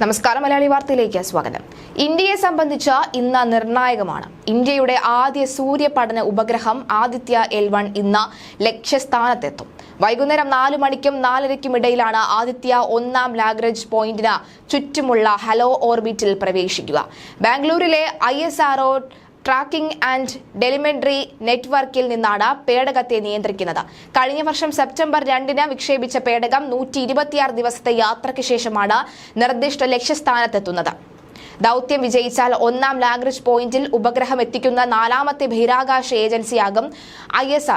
നമസ്കാരം മലയാളി വാർത്തയിലേക്ക് സ്വാഗതം. ഇന്ത്യയെ സംബന്ധിച്ച ഇന്ന് നിർണായകമാണ്. ഇന്ത്യയുടെ ആദ്യ സൂര്യപഠന ഉപഗ്രഹം ആദിത്യ എൽ വൺ ഇന്ന് ലക്ഷ്യസ്ഥാനത്തെത്തും. വൈകുന്നേരം നാല് മണിക്കും നാലരയ്ക്കും ഇടയിലാണ് ആദിത്യ ഒന്നാം ലാഗ്രേജ് പോയിന്റിന് ചുറ്റുമുള്ള ഹലോ ഓർബിറ്റിൽ പ്രവേശിക്കുക. ബാംഗ്ലൂരിലെ I S tracking and telemetry നെറ്റ്വർക്കിൽ നിന്നാണ് പേടകത്തെ നിയന്ത്രിക്കുന്നത്. കഴിഞ്ഞ വർഷം സെപ്റ്റംബർ രണ്ടിന് വിക്ഷേപിച്ച പേടകം നൂറ്റി ഇരുപത്തിയാറ് ദിവസത്തെ യാത്രയ്ക്ക് ശേഷമാണ് നിർദ്ദിഷ്ട ലക്ഷ്യസ്ഥാനത്തെത്തുന്നത്. ദൗത്യം വിജയിച്ചാൽ ഒന്നാം ലാംഗ്വേജ് പോയിന്റിൽ ഉപഗ്രഹം എത്തിക്കുന്ന നാലാമത്തെ ബഹിരാകാശ ഏജൻസിയാകും ഐ എസ്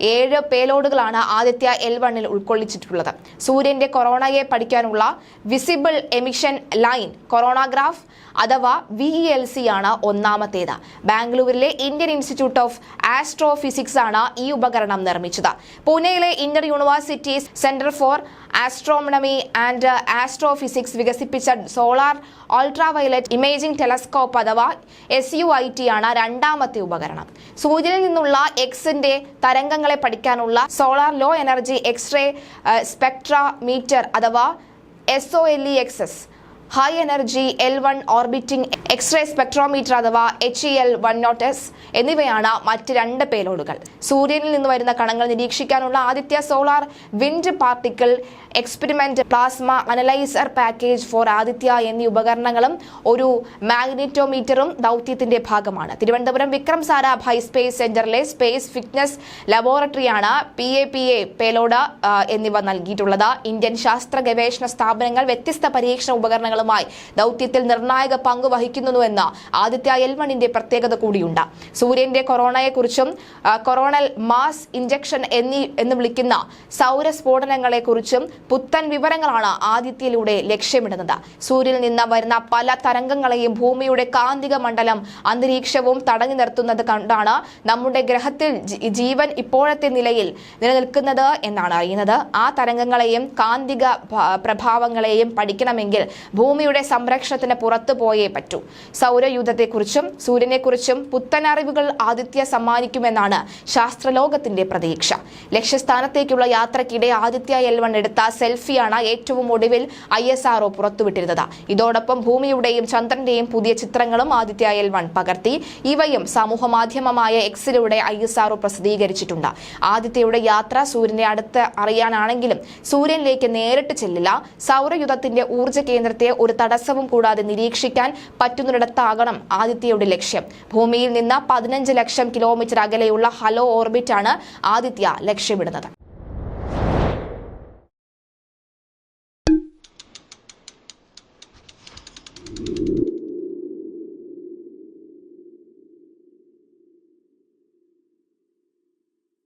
ഏഴ് പേലോഡുകളാണ് ആദിത്യ എൽ വണ്ണിൽ ഉൾക്കൊള്ളിച്ചിട്ടുള്ളത്. സൂര്യന്റെ കൊറോണയെ പഠിക്കാനുള്ള വിസിബിൾ എമിഷൻ ലൈൻ കൊറോണഗ്രാഫ് അഥവാ വി എൽ സി ആണ് ഒന്നാമത്തേത്. ബാംഗ്ലൂരിലെ ഇന്ത്യൻ ഇൻസ്റ്റിറ്റ്യൂട്ട് ഓഫ് ആസ്ട്രോഫിസിക്സ് ആണ് ഈ ഉപകരണം നിർമ്മിച്ചത്. പൂനെയിലെ inter university centre for astronomy and astrophysics വികസിപ്പിച്ച സോളാർ അൾട്രാവയലറ്റ് ഇമേജിംഗ് ടെലസ്കോപ്പ് അഥവാ എസ് യു ഐ ടി ആണ് രണ്ടാമത്തെ ഉപകരണം. സൂര്യനിൽ നിന്നുള്ള എക്സിന്റെ തരംഗങ്ങളെ പഠിക്കാനുള്ള solar low energy X-ray spectrometer അഥവാ S O L E X S high energy L one orbiting X-ray spectrometer അഥവാ H E L one nought S എന്നിവയാണ് മറ്റ് രണ്ട് പേലോഡുകൾ. സൂര്യനിൽ നിന്ന് വരുന്ന കണങ്ങൾ നിരീക്ഷിക്കാനുള്ള Aditya solar wind particle experiment plasma analyser package for Aditya എന്നീ ഉപകരണങ്ങളും ഒരു മാഗ്നറ്റോമീറ്ററും ദൗത്യത്തിന്റെ ഭാഗമാണ്. തിരുവനന്തപുരം വിക്രം സാരാഭായ് സ്പേസ് സെന്ററിലെ space physics ലബോറട്ടറിയാണ് P A P A payload എന്നിവ നൽകിയിട്ടുള്ളത്. ഇന്ത്യൻ ശാസ്ത്ര ഗവേഷണ സ്ഥാപനങ്ങൾ വ്യത്യസ്ത പരീക്ഷണ ഉപകരണങ്ങളുമായി ദൌത്യത്തിൽ നിർണായക പങ്ക് വഹിക്കുന്നുവെന്ന് ആദിത്യ എൽമണിന്റെ പ്രത്യേകത കൂടിയുണ്ട്. സൂര്യന്റെ കൊറോണയെക്കുറിച്ചും കൊറോണൽ മാസ് ഇഞ്ചക്ഷൻ എന്നീ എന്ന് വിളിക്കുന്ന സൗര സ്ഫോടനങ്ങളെക്കുറിച്ചും പുത്തൻ വിവരങ്ങളാണ് ആദിത്യയിലൂടെ ലക്ഷ്യമിടുന്നത്. സൂര്യനിൽ നിന്ന് വരുന്ന പല തരംഗങ്ങളെയും ഭൂമിയുടെ കാന്തിക മണ്ഡലം അന്തരീക്ഷവും തടഞ്ഞു നിർത്തുന്നത് കണ്ടാണ് നമ്മുടെ ഗ്രഹത്തിൽ ജീവൻ ഇപ്പോഴത്തെ നിലയിൽ നിലനിൽക്കുന്നത് എന്നാണ് അറിയുന്നത്. ആ തരംഗങ്ങളെയും കാന്തിക പ്രഭാവങ്ങളെയും പഠിക്കണമെങ്കിൽ ഭൂമിയുടെ സംരക്ഷണത്തിന് പുറത്തു പോയേ പറ്റൂ. സൗരയൂഥത്തെക്കുറിച്ചും സൂര്യനെക്കുറിച്ചും പുത്തനറിവുകൾ ആദിത്യ സമ്മാനിക്കുമെന്നാണ് ശാസ്ത്രലോകത്തിന്റെ പ്രതീക്ഷ. ലക്ഷ്യസ്ഥാനത്തേക്കുള്ള യാത്രക്കിടെ ആദിത്യ എൽ വൺ എടുത്ത സെൽഫിയാണ് ഏറ്റവും ഒടുവിൽ ഐ എസ് ആർഒ പുറത്തുവിട്ടിരുന്നത്. ഇതോടൊപ്പം ഭൂമിയുടെയും ചന്ദ്രന്റെയും പുതിയ ചിത്രങ്ങളും ആദിത്യ എൽ വൺ പകർത്തി. ഇവയും സമൂഹ മാധ്യമമായ എക്സിലൂടെ ഐ എസ് ആർഒ പ്രസിദ്ധീകരിച്ചിട്ടുണ്ട്. ആദിത്യയുടെ യാത്ര സൂര്യനെ അടുത്ത് അറിയാനാണെങ്കിലും സൂര്യനിലേക്ക് നേരിട്ട് ചെല്ലില്ല. സൗരയുധത്തിന്റെ ഊർജ കേന്ദ്രത്തെ ഒരു തടസ്സവും കൂടാതെ നിരീക്ഷിക്കാൻ പറ്റുന്നിടത്താകണം ആദിത്യയുടെ ലക്ഷ്യം. ഭൂമിയിൽ നിന്ന് പതിനഞ്ച് ലക്ഷം കിലോമീറ്റർ അകലെയുള്ള ഹലോ ഓർബിറ്റാണ് ആദിത്യ ലക്ഷ്യമിടുന്നത്.